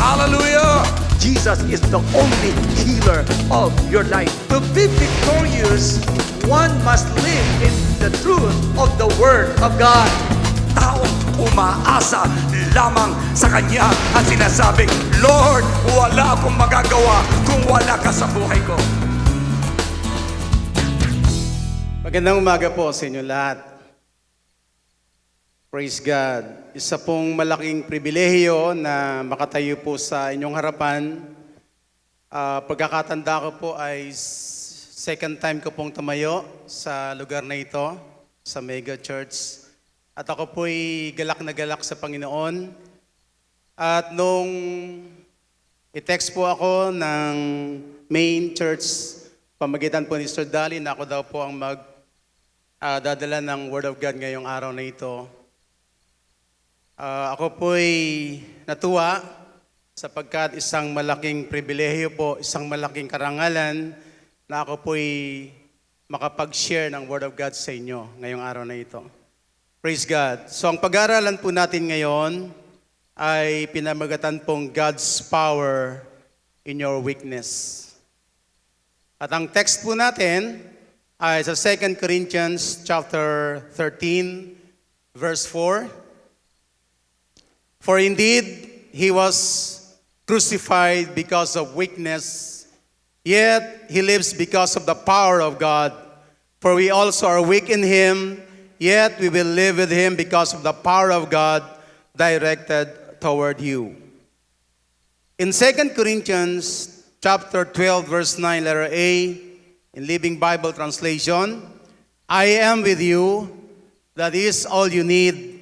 Hallelujah! Jesus is the only healer of your life. To be victorious, one must live in the truth of the Word of God. Taong umaasa lamang sa Kanya at sinasabing, Lord, wala akong magagawa kung wala ka sa buhay ko. Magandang umaga po sa inyo lahat. Praise God. Isa pong malaking pribilehiyo na makatayo po sa inyong harapan. Ah, pagkakatanda ko po ay second time ko pong tumayo sa lugar na ito, sa Mega Church. At ako po'y galak na galak sa Panginoon. At nung i-text po ako ng main church, pamagitan po ni Sir Dali na ako daw po ang mag ah, dadala ng Word of God ngayong araw na ito. Ah, ako po'y natuwa sapagkat isang malaking pribilehiyo po, isang malaking karangalan na ako po'y makapag-share ng Word of God sa inyo ngayong araw na ito. Praise God. So ang pag-aaralan po natin ngayon ay pinamagatan pong God's power in your weakness. At ang text po natin ay sa 2 Corinthians chapter 13 verse 4. For indeed he was crucified because of weakness, yet he lives because of the power of God. For we also are weak in him, yet we will live with him because of the power of God directed toward you. In 2 Corinthians chapter 12 verse 9 letter A in Living Bible translation, I am with you, that is all you need.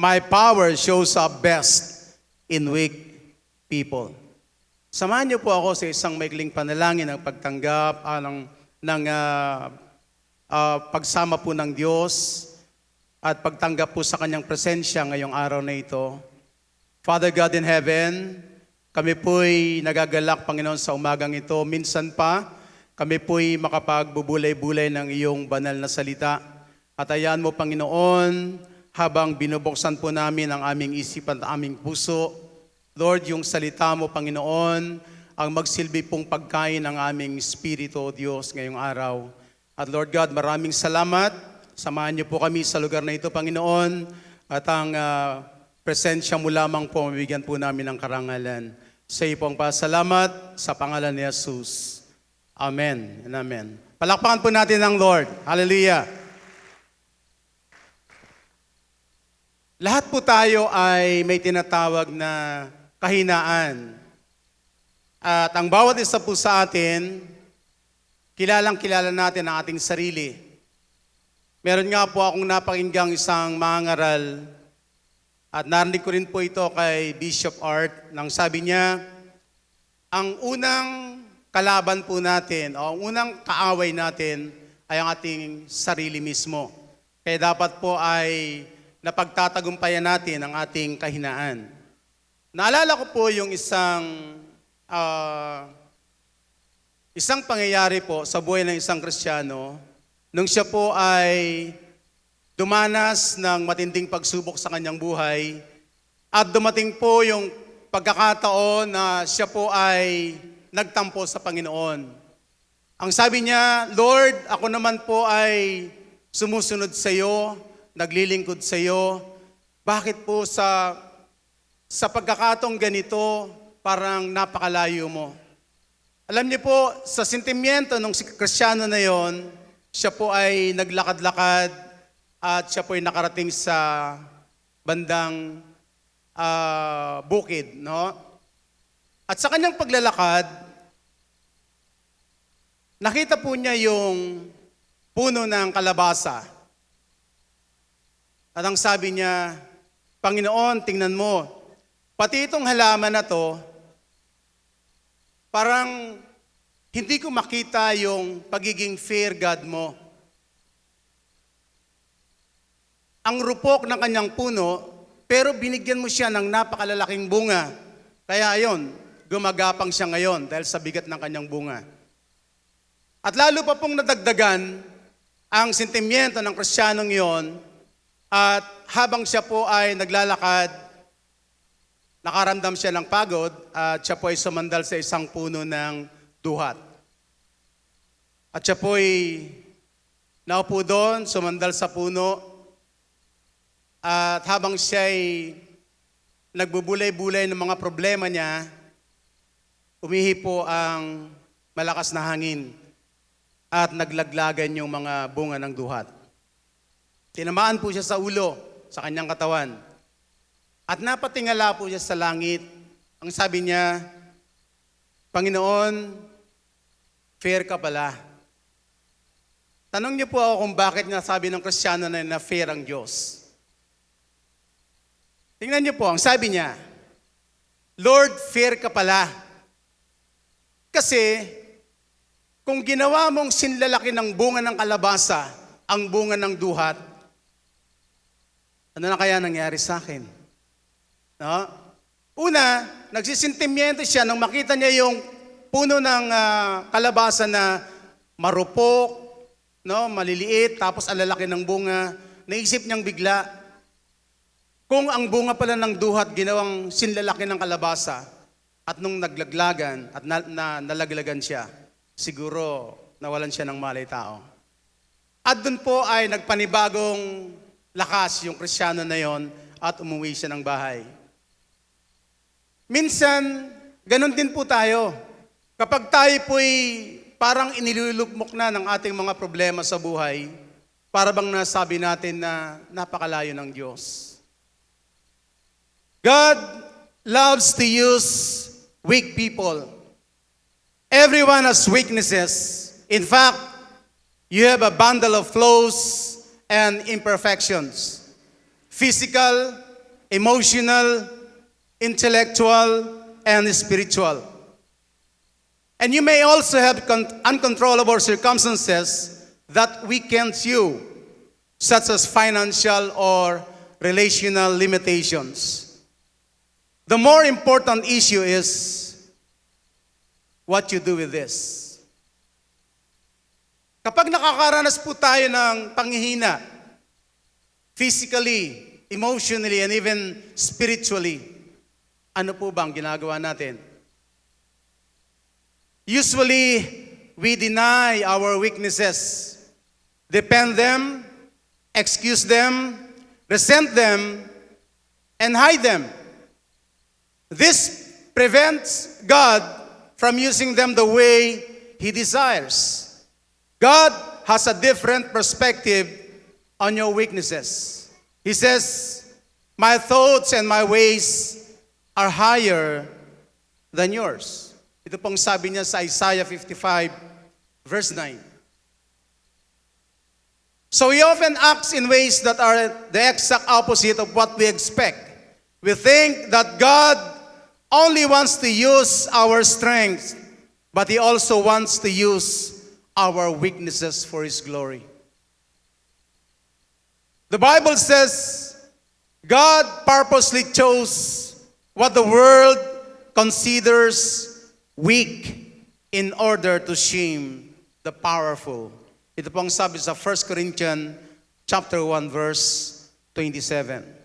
My power shows up best in weak people. Samahan niyo po ako sa isang maikling panalangin ng pagtanggap ah, ng, ah, ah, pagsama po ng Diyos at pagtanggap po sa kanyang presensya ngayong araw na ito. Father God in heaven, kami po'y nagagalak, Panginoon, sa umagang ito. Minsan pa, kami po'y makapagbubulay-bulay ng iyong banal na salita. At ayan mo, Panginoon, habang binubuksan po namin ang aming isipan at aming puso, Lord, yung salita mo, Panginoon, ang magsilbi pong pagkain ng aming Espiritu, Diyos, ngayong araw. At Lord God, maraming salamat. Samahan niyo po kami sa lugar na ito, Panginoon. At ang ah, presensya mo lamang po, mabigyan po namin ng karangalan. Sa iyo pong pasalamat sa pangalan ni Jesus. Amen and amen. Palakpakan po natin ang Lord. Hallelujah. Lahat po tayo ay may tinatawag na kahinaan. At ang bawat isa po sa atin, kilalang kilala natin ang ating sarili. Meron nga po akong napakinggang isang mangaral at narinig ko rin po ito kay Bishop Art nang sabi niya, ang unang kalaban po natin o ang unang kaaway natin ay ang ating sarili mismo. Kaya dapat po ay napagtatagumpayan natin ang ating kahinaan. Naalala ko po yung isang ah, isang pangyayari po sa buhay ng isang Kristiyano nung siya po ay dumanas ng matinding pagsubok sa kanyang buhay at dumating po yung pagkakataon na siya po ay nagtampo sa Panginoon. Ang sabi niya, Lord, ako naman po ay sumusunod sa iyo, naglilingkod sa iyo. Bakit po sa sa pagkakataong ganito, parang napakalayo mo? Alam niyo po, sa sentimiento ng si Kristiyano na yon, siya po ay naglakad-lakad at siya po ay nakarating sa bandang ah, bukid, no? At sa kanyang paglalakad, nakita po niya yung puno ng kalabasa. At ang sabi niya, Panginoon, tingnan mo, pati itong halaman na to, parang hindi ko makita yung pagiging fair God mo. Ang rupok ng kanyang puno, pero binigyan mo siya ng napakalalaking bunga. Kaya ayon, gumagapang siya ngayon dahil sa bigat ng kanyang bunga. At lalo pa pong nadagdagan ang sentimiento ng kristyanong yon at habang siya po ay naglalakad, nakaramdam siya ng pagod at siya po ay sumandal sa isang puno ng duhat. At siya po ay naupo doon, sumandal sa puno. At habang siya ay nagbubulay-bulay ng mga problema niya, umihi po ang malakas na hangin at naglaglagan yung mga bunga ng duhat. Tinamaan po siya sa ulo, sa kanyang katawan. At napatingala po siya sa langit. Ang sabi niya, Panginoon, fair ka pala. Tanong niyo po ako kung bakit nga sabi ng Kristiyano na, na fair ang Diyos. Tingnan niyo po, ang sabi niya, Lord, fair ka pala. Kasi, kung ginawa mong sinlalaki ng bunga ng kalabasa, ang bunga ng duhat, ano na kaya nangyari sa akin? No? Una, nagsisintimiento siya nang makita niya yung puno ng ah, kalabasa na marupok, no, maliliit, tapos ang lalaki ng bunga. Naisip niyang bigla, kung ang bunga pala ng duhat ginawang sinlalaki ng kalabasa, at nung naglaglagan at na, na, nalaglagan siya, siguro nawalan siya ng malay tao. At doon po ay nagpanibagong lakas yung kristyano na yon at umuwi siya ng bahay. Minsan, ganun din po tayo. Kapag tayo po'y parang inilulukmok na ng ating mga problema sa buhay, para bang nasabi natin na napakalayo ng Diyos. God loves to use weak people. Everyone has weaknesses. In fact, you have a bundle of flaws and imperfections physical, emotional, intellectual, and spiritual. And you may also have con- uncontrollable circumstances that weakens you, such as financial or relational limitations. The more important issue is what you do with this. Kapag nakakaranas po tayo ng panghihina, physically, emotionally, and even spiritually, ano po bang ginagawa natin? Usually, we deny our weaknesses, depend them, excuse them, resent them, and hide them. This prevents God from using them the way He desires. God has a different perspective on your weaknesses. He says, My thoughts and my ways are higher than yours. Ito pong sabi niya sa Isaiah 55, verse 9. So he often acts in ways that are the exact opposite of what we expect. We think that God only wants to use our strength, but he also wants to use our weaknesses for his glory. The Bible says God purposely chose what the world considers weak in order to shame the powerful. Ito pong sabi sa 1 Corinthians chapter 1 verse 27.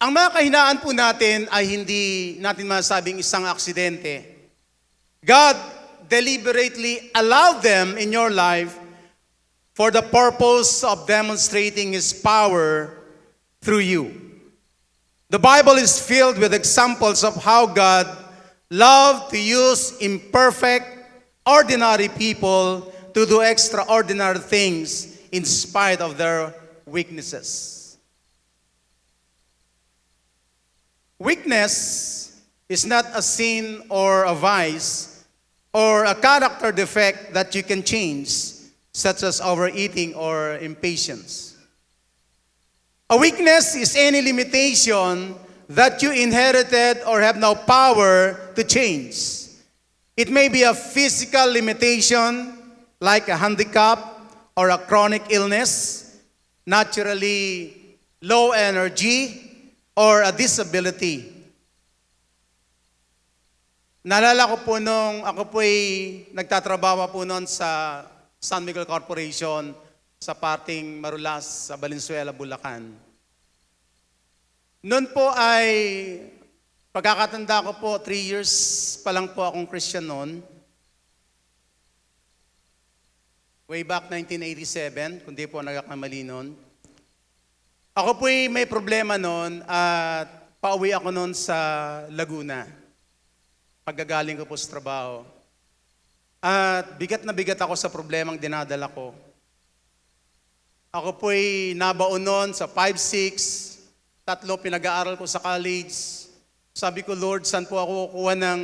Ang mga kahinaan po natin ay hindi natin masabing isang aksidente. God deliberately allowed them in your life for the purpose of demonstrating His power through you. The Bible is filled with examples of how God loved to use imperfect, ordinary people to do extraordinary things in spite of their weaknesses. Weakness is not a sin or a vice or a character defect that you can change, such as overeating or impatience. A weakness is any limitation that you inherited or have no power to change. It may be a physical limitation, like a handicap or a chronic illness, naturally low energy, or a disability. Naalala ko po nung ako po'y nagtatrabaho po noon sa San Miguel Corporation sa parting Marulas sa Valenzuela, Bulacan. Noon po ay, pagkakatanda ko po, three years pa lang po akong Christian noon. Way back 1987, kundi po nagkakamali noon. Ako po'y may problema noon at pauwi ako noon sa Laguna. Pagkagaling ko po sa trabaho. At bigat na bigat ako sa problemang dinadala ko. Ako po'y nabaon noon sa 5-6, tatlo pinag-aaral ko sa college. Sabi ko, Lord, saan po ako kukuha ng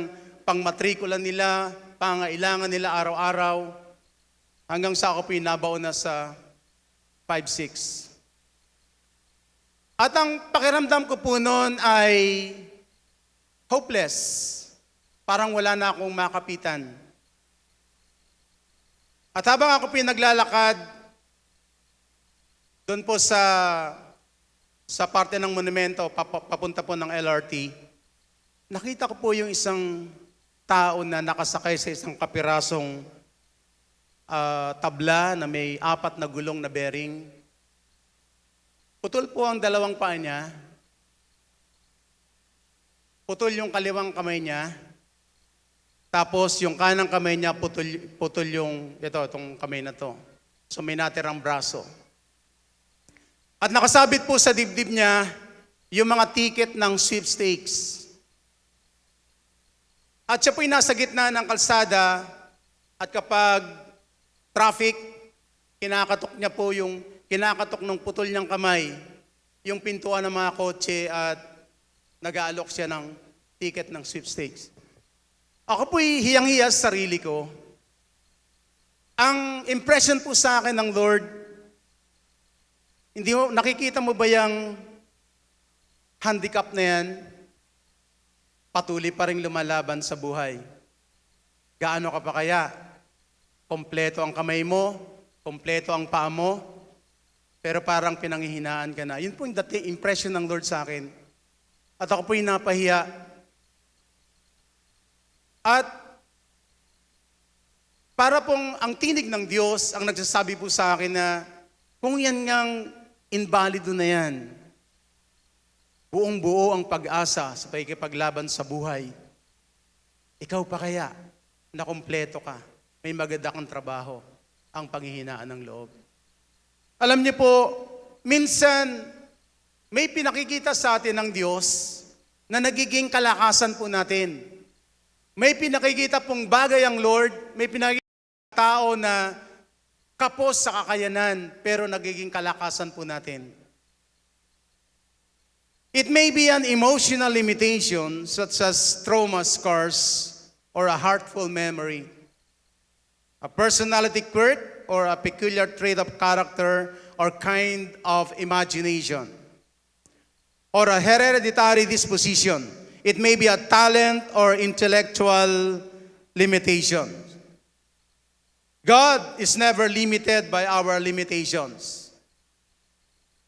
pangmatrikula nila, pangailangan nila araw-araw? Hanggang sa ako po'y nabaon na sa 5-6. At ang pakiramdam ko po noon ay hopeless. Parang wala na akong makapitan. At habang ako pinaglalakad doon po sa sa parte ng monumento, pap- papunta po ng LRT, nakita ko po yung isang tao na nakasakay sa isang kapirasong ah, tabla na may apat na gulong na bearing. Putol po ang dalawang paa niya. Putol yung kaliwang kamay niya. Tapos yung kanang kamay niya, putol, putol yung, ito, itong kamay na to. So may natirang braso. At nakasabit po sa dibdib niya yung mga ticket ng sweepstakes. At siya po'y nasa gitna ng kalsada at kapag traffic, kinakatok niya po yung, kinakatok ng putol niyang kamay, yung pintuan ng mga kotse at nag-aalok siya ng ticket ng sweepstakes. Ako po'y hiyang-hiya sa sarili ko. Ang impression po sa akin ng Lord, hindi mo, nakikita mo ba yung handicap na yan? Patuloy pa rin lumalaban sa buhay. Gaano ka pa kaya? Kompleto ang kamay mo, kompleto ang paa mo, pero parang pinanghihinaan ka na. Yun po yung dati impression ng Lord sa akin. At ako po'y napahiya. At para pong ang tinig ng Diyos ang nagsasabi po sa akin na kung yan ngang invalido na yan, buong buo ang pag-asa sa pagkipaglaban sa buhay. Ikaw pa kaya na kompleto ka, may maganda kang trabaho, ang panghihinaan ng loob. Alam niyo po, minsan may pinakikita sa atin ng Diyos na nagiging kalakasan po natin. May pinakikita pong bagay ang Lord, may pinakikita tao na kapos sa kakayanan, pero nagiging kalakasan po natin. It may be an emotional limitation such as trauma scars or a heartful memory, a personality quirk or a peculiar trait of character or kind of imagination, or a hereditary disposition. It may be a talent or intellectual limitation. God is never limited by our limitations.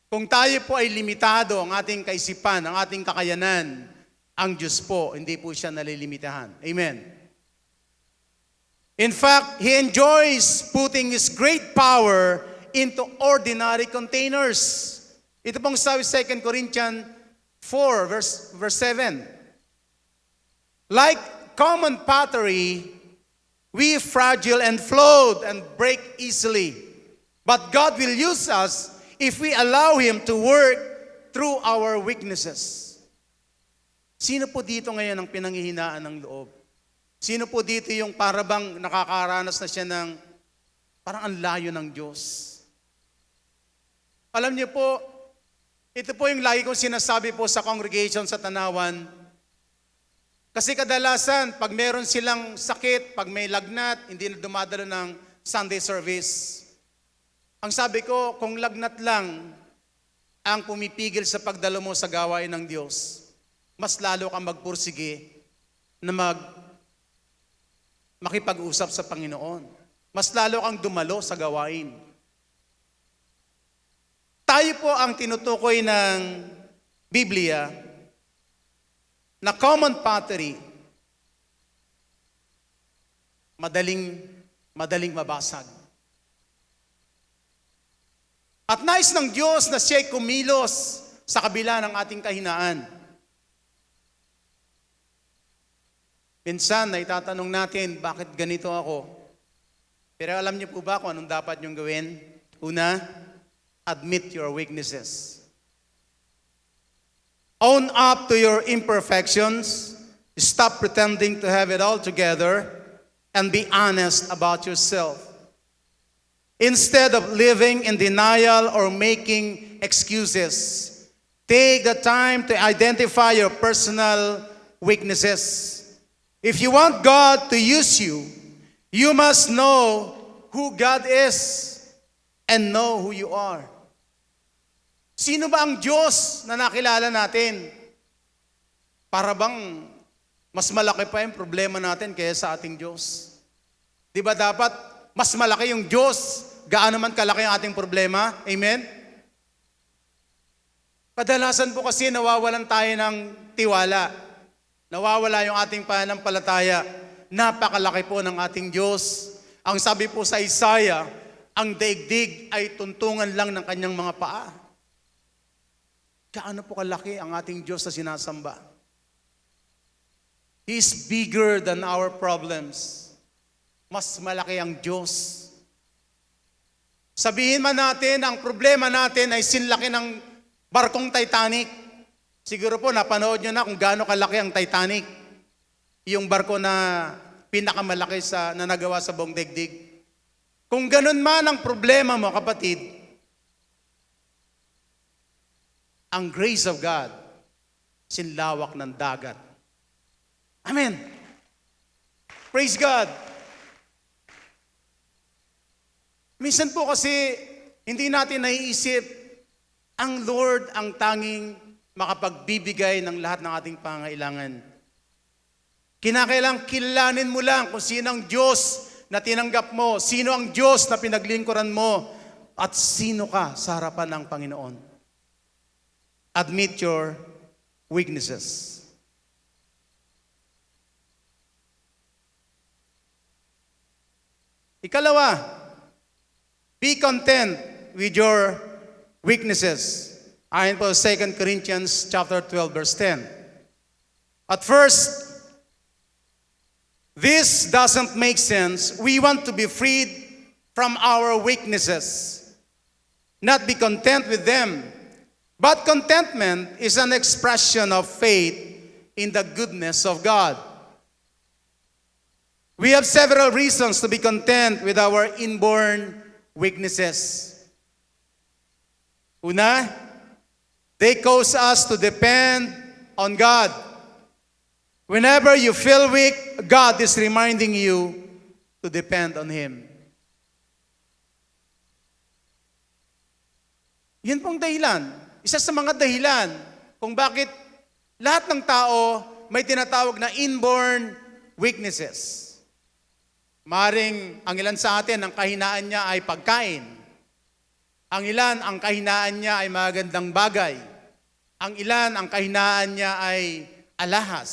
Kung tayo po ay limitado ang ating kaisipan, ang ating kakayanan, ang Diyos po, hindi po siya nalilimitahan. Amen. In fact, He enjoys putting His great power into ordinary containers. Ito pong sabi 2 Corinthians 4 verse, verse 7. Like common pottery, we fragile and float and break easily. But God will use us if we allow Him to work through our weaknesses. Sino po dito ngayon ang pinanghihinaan ng loob? Sino po dito yung parabang nakakaranas na siya ng parang ang layo ng Diyos? Alam niyo po, ito po yung lagi kong sinasabi po sa congregation sa Tanawan. Kasi kadalasan, pag meron silang sakit, pag may lagnat, hindi na dumadalo ng Sunday service. Ang sabi ko, kung lagnat lang ang pumipigil sa pagdalo mo sa gawain ng Diyos, mas lalo kang magpursige na mag makipag-usap sa Panginoon. Mas lalo kang dumalo sa gawain. Tayo po ang tinutukoy ng Biblia na common pottery, madaling, madaling mabasag. At nais ng Diyos na siya'y kumilos sa kabila ng ating kahinaan. Minsan, naitatanong natin, bakit ganito ako? Pero alam niyo po ba kung anong dapat niyong gawin? Una, admit your weaknesses. Own up to your imperfections. Stop pretending to have it all together and be honest about yourself. Instead of living in denial or making excuses, take the time to identify your personal weaknesses. If you want God to use you, you must know who God is and know who you are. Sino ba ang Diyos na nakilala natin? Para bang mas malaki pa yung problema natin kaysa sa ating Diyos? Di ba dapat mas malaki yung Diyos, gaano man kalaki ang ating problema? Amen? Kadalasan po kasi nawawalan tayo ng tiwala. Nawawala yung ating pananampalataya. Napakalaki po ng ating Diyos. Ang sabi po sa Isaiah, ang daigdig ay tuntungan lang ng kanyang mga paa. Gaano po kalaki ang ating Diyos na sinasamba? He is bigger than our problems. Mas malaki ang Diyos. Sabihin man natin, ang problema natin ay sinlaki ng barkong Titanic. Siguro po napanood nyo na kung gaano kalaki ang Titanic. Yung barko na pinakamalaki sa, na nagawa sa buong daigdig. Kung ganun man ang problema mo, kapatid, ang grace of God, sinlawak ng dagat. Amen. Praise God. Minsan po kasi hindi natin naiisip ang Lord ang tanging makapagbibigay ng lahat ng ating pangailangan. Kinakailang kilanin mo lang kung sino ang Diyos na tinanggap mo, sino ang Diyos na pinaglingkuran mo, at sino ka sa harapan ng Panginoon. Admit your weaknesses. Ikalawa, be content with your weaknesses. Ayon po 2 Corinthians chapter 12 verse 10. At first, this doesn't make sense. We want to be freed from our weaknesses, not be content with them. But contentment is an expression of faith in the goodness of God. We have several reasons to be content with our inborn weaknesses. Una, they cause us to depend on God. Whenever you feel weak, God is reminding you to depend on Him. Yun pong dahilan. Isa sa mga dahilan kung bakit lahat ng tao may tinatawag na inborn weaknesses. Maring ang ilan sa atin, ang kahinaan niya ay pagkain. Ang ilan, ang kahinaan niya ay magandang bagay. Ang ilan, ang kahinaan niya ay alahas.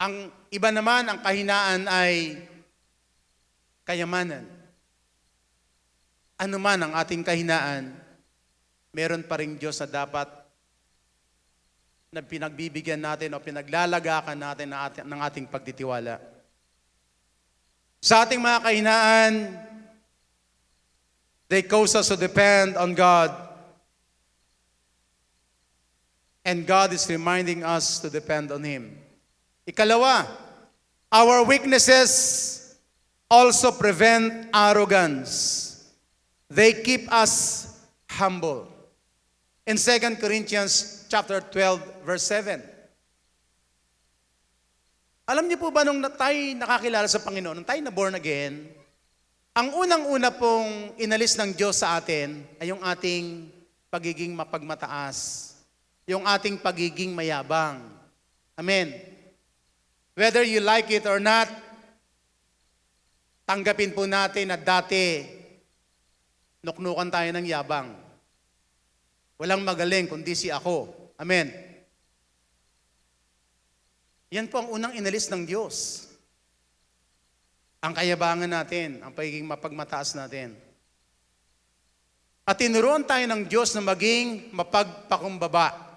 Ang iba naman, ang kahinaan ay kayamanan. Ano man ang ating kahinaan, meron pa rin Diyos na dapat na pinagbibigyan natin o pinaglalagakan natin ng ating, ng ating pagtitiwala. Sa ating mga kahinaan, they cause us to depend on God. And God is reminding us to depend on Him. Ikalawa, our weaknesses also prevent arrogance. They keep us humble. In 2 Corinthians chapter 12 verse 7. Alam niyo po ba nung tayo nakakilala sa Panginoon, nung tayo na born again, ang unang-una pong inalis ng Diyos sa atin ay yung ating pagiging mapagmataas, yung ating pagiging mayabang. Amen. Whether you like it or not, tanggapin po natin na dati nuknukan tayo ng yabang. Walang magaling kundi si ako. Amen. Yan po ang unang inalis ng Diyos. Ang kayabangan natin, ang pagiging mapagmataas natin. At tinuruan tayo ng Diyos na maging mapagpakumbaba.